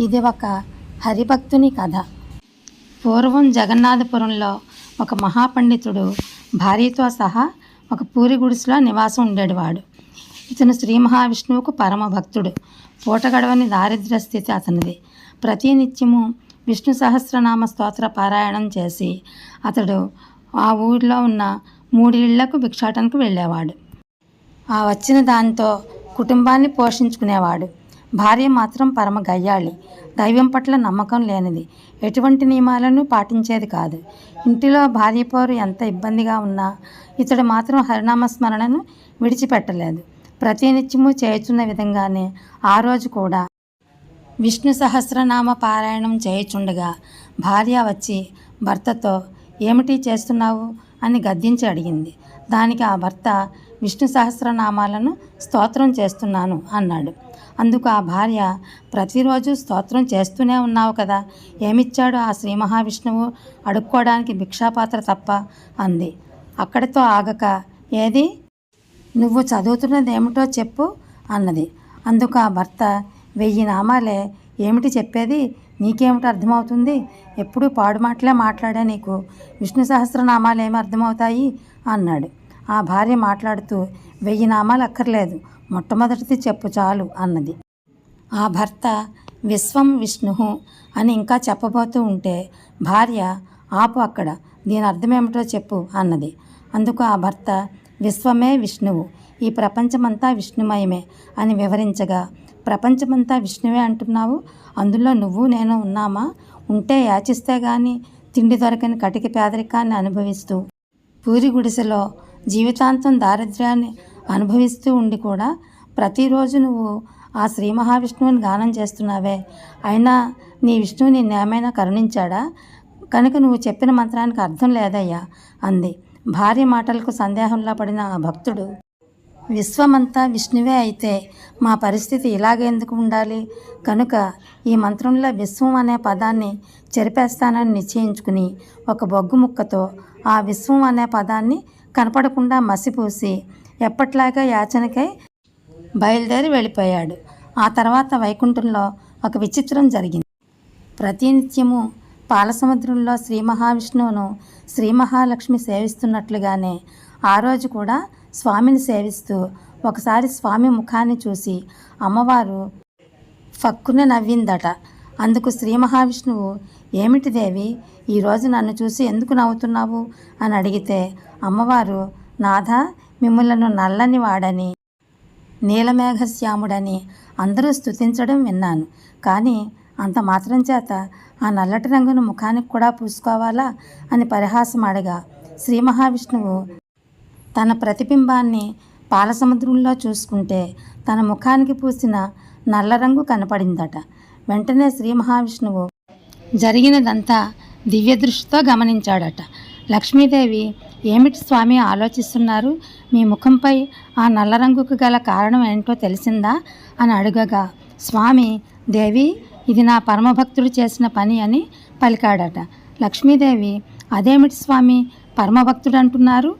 ఇది ఒక హరిభక్తుని కథ. పూర్వం జగన్నాథపురంలో ఒక మహాపండితుడు భార్యతో సహా ఒక పూరి గుడిసెలో నివాసం ఉండేవాడు. ఇతను శ్రీ మహావిష్ణువుకు పరమ భక్తుడు. పూట గడవని దారిద్ర్య స్థితి అతనిది. ప్రతి నిత్యము విష్ణు సహస్రనామ స్తోత్ర పారాయణం చేసి అతడు ఆ ఊరిలో ఉన్న మూడిళ్ళకు భిక్షాటనకు వెళ్ళేవాడు. ఆ వచ్చిన దాంతో కుటుంబాన్ని పోషించుకునేవాడు. భార్య మాత్రం పరమ గయ్యాళి. దైవం పట్ల నమ్మకం లేనిది. ఎటువంటి నియమాలను పాటించేది కాదు. ఇంటిలో భార్య పోరు ఎంత ఇబ్బందిగా ఉన్నా ఇతడు మాత్రం హరినామస్మరణను విడిచిపెట్టలేదు. ప్రతినిత్యము చేయుచున్న విధంగానే ఆ రోజు కూడా విష్ణు సహస్రనామ పారాయణం చేయుచుండగా భార్య వచ్చి భర్తతో ఏమిటి చేస్తున్నావు? అని గద్దించి అడిగింది. దానికి ఆ భర్త విష్ణు సహస్రనామాలను స్తోత్రం చేస్తున్నాను అన్నాడు. అందుకు ఆ భార్య ప్రతిరోజు స్తోత్రం చేస్తూనే ఉన్నావు కదా ఏమిచ్చాడు ఆ శ్రీ మహావిష్ణువు? అడుక్కోవడానికి భిక్షాపాత్ర తప్ప అంది. అక్కడితో ఆగక ఏది? నువ్వు చదువుతున్నది ఏమిటో చెప్పు అన్నది. అందుకు ఆ భర్త వెయ్యి నామాలే ఏమిటి చెప్పేది? నీకేమిటి అర్థమవుతుంది? ఎప్పుడూ పాడు మాటలే మాట్లాడే నీకు? విష్ణు సహస్రనామాలు ఏమి అర్థమవుతాయి? అన్నాడు. ఆ భార్య మాట్లాడుతూ వెయ్యి నామాలు అక్కర్లేదు. మొట్టమొదటిది చెప్పు చాలు అన్నది. ఆ భర్త విశ్వం విష్ణు అని ఇంకా చెప్పబోతూ ఉంటే భార్య ఆపు అక్కడ దీని అర్థమేమిటో చెప్పు అన్నది. అందుకు ఆ భర్త విశ్వమే విష్ణువు ఈ ప్రపంచమంతా విష్ణుమయమే అని వివరించగా ప్రపంచమంతా విష్ణువే అంటున్నావు? అందులో నువ్వు నేను ఉన్నామా? ఉంటే యాచిస్తే గాని తిండి దొరకని కటిక పేదరికాన్ని అనుభవిస్తూ పూరి గుడిసెలో జీవితాంతం దారిద్ర్యాన్ని అనుభవిస్తూ ఉండి కూడా ప్రతిరోజు నువ్వు ఆ శ్రీ మహావిష్ణువుని గానం చేస్తున్నావే. అయినా నీ విష్ణువు నిన్నేమైనా కరుణించాడా? కనుక నువ్వు చెప్పిన మంత్రానికి అర్థం లేదయ్యా అంది. భార్య మాటలకు సందేహంలో పడిన ఆ భక్తుడు విశ్వమంతా విష్ణువే అయితే మా పరిస్థితి ఇలాగే ఎందుకు ఉండాలి? కనుక ఈ మంత్రంలో విశ్వం అనే పదాన్ని చెరిపేస్తానని నిశ్చయించుకుని ఒక బొగ్గు ముక్కతో ఆ విశ్వం అనే పదాన్ని కనపడకుండా మసిపూసి ఎప్పట్లాగా యాచనకై బయలుదేరి వెళ్ళిపోయాడు. ఆ తర్వాత వైకుంఠంలో ఒక విచిత్రం జరిగింది. ప్రతినిత్యము పాలసముద్రంలో శ్రీ మహావిష్ణువును శ్రీ మహాలక్ష్మి సేవిస్తున్నట్లుగానే ఆ రోజు కూడా స్వామిని సేవిస్తూ ఒకసారి స్వామి ముఖాన్ని చూసి అమ్మవారు ఫక్కున నవ్విందట. అందుకు శ్రీ మహావిష్ణువు ఏమిటి దేవి? ఈరోజు నన్ను చూసి ఎందుకు నవ్వుతున్నావు? అని అడిగితే అమ్మవారు నాథ మిమ్మలను నల్లని వాడని నీలమేఘశ్యాముడని అందరూ స్తుతించడం విన్నాను. కానీ అంత మాత్రం చేత ఆ నల్లటి రంగును ముఖానికి కూడా పూసుకోవాలా? అని పరిహాసం అడగా. శ్రీ మహావిష్ణువు తన ప్రతిబింబాన్ని పాలసముద్రంలో చూసుకుంటే తన ముఖానికి పూసిన నల్ల రంగు కనపడిందట. వెంటనే శ్రీ మహావిష్ణువు జరిగినదంతా దివ్య దృష్టితో గమనించాడట. లక్ష్మీదేవి ఏమిటి స్వామి ఆలోచిస్తున్నారు? మీ ముఖంపై ఆ నల్ల రంగుకు గల కారణం ఏంటో తెలిసిందా? అని అడగగా స్వామి దేవి ఇది నా పరమభక్తుడు చేసిన పని అని పలికాడట. లక్ష్మీదేవి అదేమిటి స్వామి పరమభక్తుడు అంటున్నారు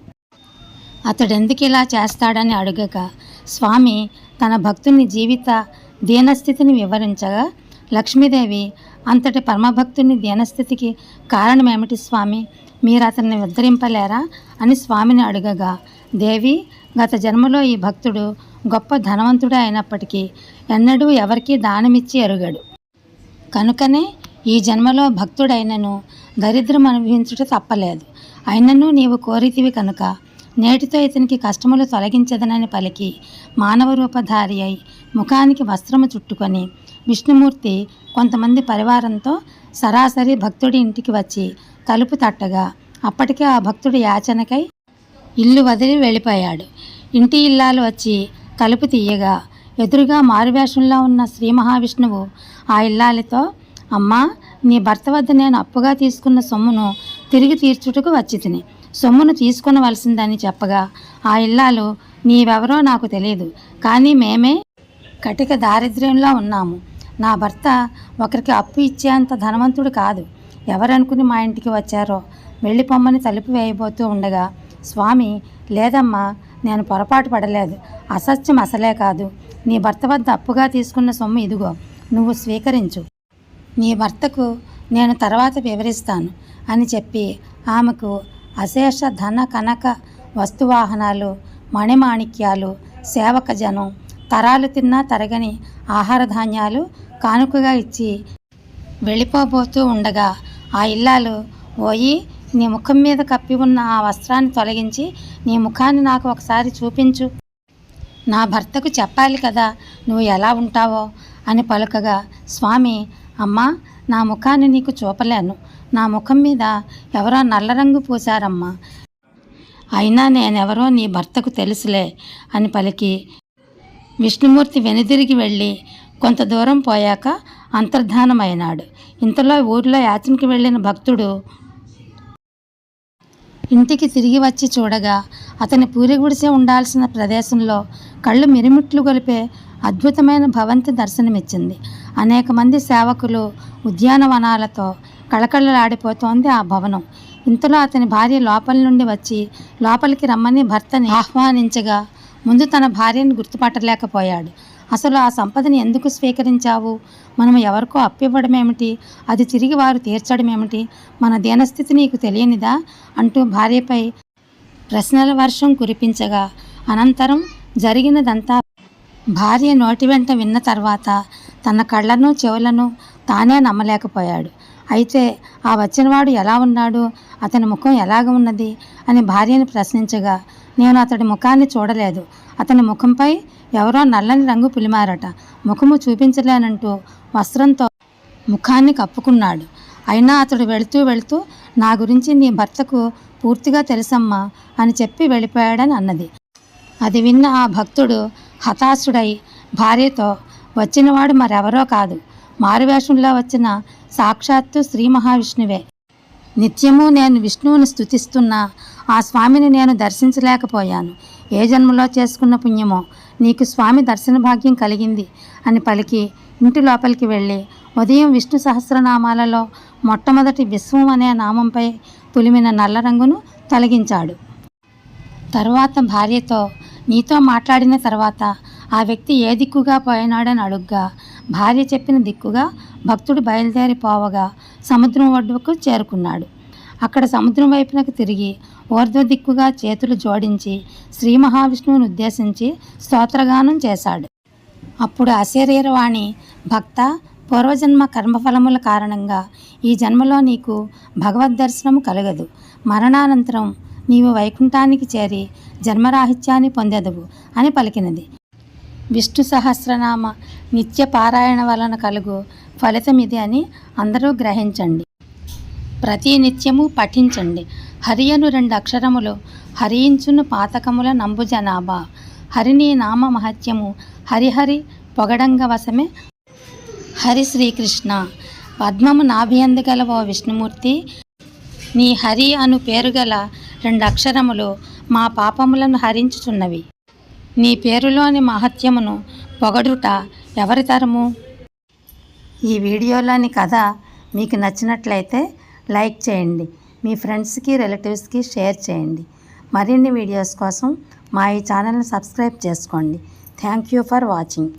అతడెందుకు ఇలా చేస్తాడని అడుగగా స్వామి తన భక్తుని జీవిత దీనస్థితిని వివరించగా లక్ష్మీదేవి అంతటి పరమభక్తుని దీనస్థితికి కారణమేమిటి స్వామి? మీరు అతన్ని ఉద్ధరింపలేరా? అని స్వామిని అడగగా దేవి గత జన్మలో ఈ భక్తుడు గొప్ప ధనవంతుడే అయినప్పటికీ ఎన్నడూ ఎవరికీ దానమిచ్చి ఎరుగడు. కనుకనే ఈ జన్మలో భక్తుడైనను దరిద్రం అనుభవించుట తప్పలేదు. అయినను నీవు కోరితివి కనుక నేటితో ఇతనికి కష్టములు తొలగించదనని పలికి మానవ రూపధారి అయి ముఖానికి వస్త్రము చుట్టుకొని విష్ణుమూర్తి కొంతమంది పరివారంతో సరాసరి భక్తుడి ఇంటికి వచ్చి తలుపు తట్టగా అప్పటికే ఆ భక్తుడి యాచనకై ఇల్లు వదిలి వెళ్ళిపోయాడు. ఇంటి ఇల్లాలు వచ్చి తలుపు తీయగా ఎదురుగా మారువేషంలో ఉన్న శ్రీ మహావిష్ణువు ఆ ఇల్లాలితో అమ్మా నీ భర్త వద్ద నేను అప్పుగా తీసుకున్న సొమ్మును తిరిగి తీర్చుటకు వచ్చి తిని సొమ్మును తీసుకునవలసిందని చెప్పగా ఆ ఇల్లాలు నీవెవరో నాకు తెలియదు. కానీ మేమే కటిక దారిద్ర్యంలో ఉన్నాము. నా భర్త ఒకరికి అప్పు ఇచ్చేంత ధనవంతుడు కాదు. ఎవరనుకుని మా ఇంటికి వచ్చారో వెళ్ళిపొమ్మని తలుపు వేయబోతూ ఉండగా స్వామి లేదమ్మా నేను పొరపాటు పడలేదు. అసత్యం అసలే కాదు. నీ భర్త వద్ద అప్పుగా తీసుకున్న సొమ్ము ఇదిగో నువ్వు స్వీకరించు. నీ భర్తకు నేను తర్వాత వివరిస్తాను అని చెప్పి ఆమెకు అశేష ధన కనక వస్తువాహనాలు మణిమాణిక్యాలు సేవక జనం తరాలు తిన్నా తరగని ఆహార ధాన్యాలు కానుకగా ఇచ్చి వెళ్ళిపోబోతూ ఉండగా ఆ ఇల్లాలు ఓయి నీ ముఖం మీద కప్పి ఉన్న ఆ వస్త్రాన్ని తొలగించి నీ ముఖాన్ని నాకు ఒకసారి చూపించు. నా భర్తకు చెప్పాలి కదా నువ్వు ఎలా ఉంటావో అని పలుకగా స్వామి అమ్మా నా ముఖాన్ని నీకు చూపలేను. నా ముఖం మీద ఎవరో నల్ల రంగు పూశారమ్మా. అయినా నేనెవరో నీ భర్తకు తెలుసులే అని పలికి విష్ణుమూర్తి వెనుదిరిగి వెళ్ళి కొంత దూరం పోయాక అంతర్ధానమైనాడు. ఇంతలో ఊర్లో యాచనకి వెళ్ళిన భక్తుడు ఇంటికి తిరిగి వచ్చి చూడగా అతని పూరి గుడిసె ఉండాల్సిన ప్రదేశంలో కళ్ళు మిరిమిట్లు గొలిపే అద్భుతమైన భవంతి దర్శనమిచ్చింది. అనేక మంది సేవకులు ఉద్యానవనాలతో కళకళలాడిపోతోంది ఆ భవనం. ఇంతలో అతని భార్య లోపల నుండి వచ్చి లోపలికి రమ్మని భర్తని ఆహ్వానించగా ముందు తన భార్యను గుర్తుపట్టలేకపోయాడు. అసలు ఆ సంపదని ఎందుకు స్వీకరించావు? మనం ఎవరికో అప్పివ్వడమేమిటి? అది తిరిగి వారు తీర్చడమేమిటి? మన దీనస్థితి నీకు తెలియనిదా? అంటూ భార్యపై ప్రశ్నల వర్షం కురిపించగా. అనంతరం జరిగినదంతా భార్య నోటి వెంట విన్న తర్వాత తన కళ్ళను చెవులను తానే నమ్మలేకపోయాడు. అయితే ఆ వచ్చినవాడు ఎలా ఉన్నాడు? అతని ముఖం ఎలాగ ఉన్నది? అని భార్యను ప్రశ్నించగా నేను అతడి ముఖాన్ని చూడలేదు. అతని ముఖంపై ఎవరో నల్లని రంగు పులిమారట. ముఖము చూపించలేనంటూ వస్త్రంతో ముఖాన్ని కప్పుకున్నాడు. అయినా అతడు వెళుతూ వెళుతూ నా గురించి నీ భర్తకు పూర్తిగా తెలుసమ్మా అని చెప్పి వెళ్ళిపోయాడని అన్నది. అది విన్న ఆ భక్తుడు హతాశుడై భార్యతో వచ్చినవాడు మరెవరో కాదు. మారువేషంలో వచ్చిన సాక్షాత్తు శ్రీ మహావిష్ణువే. నిత్యము నేను విష్ణువుని స్థుతిస్తున్నా ఆ స్వామిని నేను దర్శించలేకపోయాను. ఏ జన్మలో చేసుకున్న పుణ్యమో నీకు స్వామి దర్శన భాగ్యం కలిగింది అని పలికి ఇంటి లోపలికి వెళ్ళి ఉదయం విష్ణు సహస్రనామాలలో మొట్టమొదటి విశ్వం అనే నామంపై పులిమిన నల్ల రంగును తొలగించాడు. తర్వాత భార్యతో నీతో మాట్లాడిన తర్వాత ఆ వ్యక్తి ఏ దిక్కుగా పోయినాడని అడుగ్గా భార్య చెప్పిన దిక్కుగా భక్తుడు బయలుదేరి పోవగా సముద్రం ఒడ్డుకు చేరుకున్నాడు. అక్కడ సముద్రం వైపునకు తిరిగి ఊర్ధ్వదిక్కుగా చేతులు జోడించి శ్రీ మహావిష్ణువుని ఉద్దేశించి స్తోత్రగానం చేశాడు. అప్పుడు అశరీరవాణి భక్త పూర్వజన్మ కర్మఫలముల కారణంగా ఈ జన్మలో నీకు భగవద్ దర్శనము కలగదు. మరణానంతరం నీవు వైకుంఠానికి చేరి జన్మరాహిత్యాన్ని పొందెదవు అని పలికినది. విష్ణు సహస్రనామ నిత్య పారాయణ వలన కలుగు ఫలితం ఇది అని అందరూ గ్రహించండి. ప్రతి నిత్యము పఠించండి. హరియను రెండు అక్షరములు హరియించును పాతకముల నంబు జనాభా. హరిని నామ మహత్యము హరిహరి పొగడంగ వశమే. హరి శ్రీకృష్ణ పద్మము నాభియందు గల ఓ విష్ణుమూర్తి. నీ హరి అను పేరు గల రెండు అక్షరములు మా పాపములను హరించుచున్నవి. నీ పేరులోని మహత్యమును పొగడుట ఎవరి తరము? ఈ వీడియోలోని కథ మీకు నచ్చినట్లయితే లైక్ చేయండి. మీ ఫ్రెండ్స్కి రిలేటివ్స్కి షేర్ చేయండి. మరిన్ని వీడియోస్ కోసం మా ఈ ఛానల్ని సబ్స్క్రైబ్ చేసుకోండి. Thank you for watching.